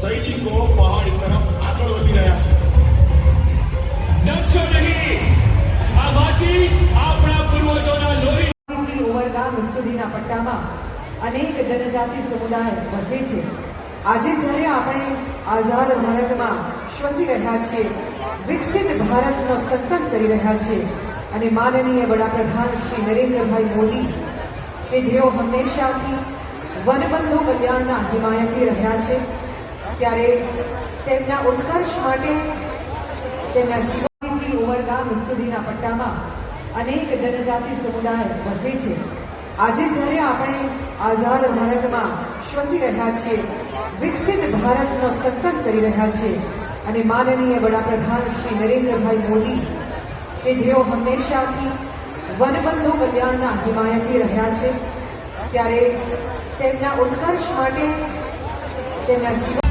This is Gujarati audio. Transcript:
સૈનિકો આપણા પૂર્વજોના લોહી થી સુધીના પટ્ટામાં અનેક જનજાતિ સમુદાય વસે છે. આજે જ્યારે આપણે આઝાદ ભારતમાં શ્વસી રહ્યા છીએ, વિકસિત ભારતનો સંકલ્પ કરી રહ્યા છીએ, અને માનનીય વડાપ્રધાન શ્રી નરેન્દ્રભાઈ મોદી, કે જેઓ હંમેશાથી વનબંધુ કલ્યાણના હિમાયતી રહ્યા છે, ત્યારે તેમના ઉત્કર્ષ માટે તેમના જીવનથી ઉમરગામ સુધીના પટ્ટામાં અનેક જનજાતિ સમુદાય વસે છે. આજે જ્યારે આપણે આઝાદ ભારતમાં શ્વસી રહ્યા છીએ, વિકસિત ભારતનો સંકલ્પ કરી રહ્યા છીએ, અને માનનીય વડાપ્રધાન શ્રી નરેન્દ્રભાઈ મોદી, કે જેઓ હંમેશાથી વનબંધુ કલ્યાણના હિમાયતી રહ્યા છે, ત્યારે તેમના ઉત્કર્ષ માટે તેમના જીવન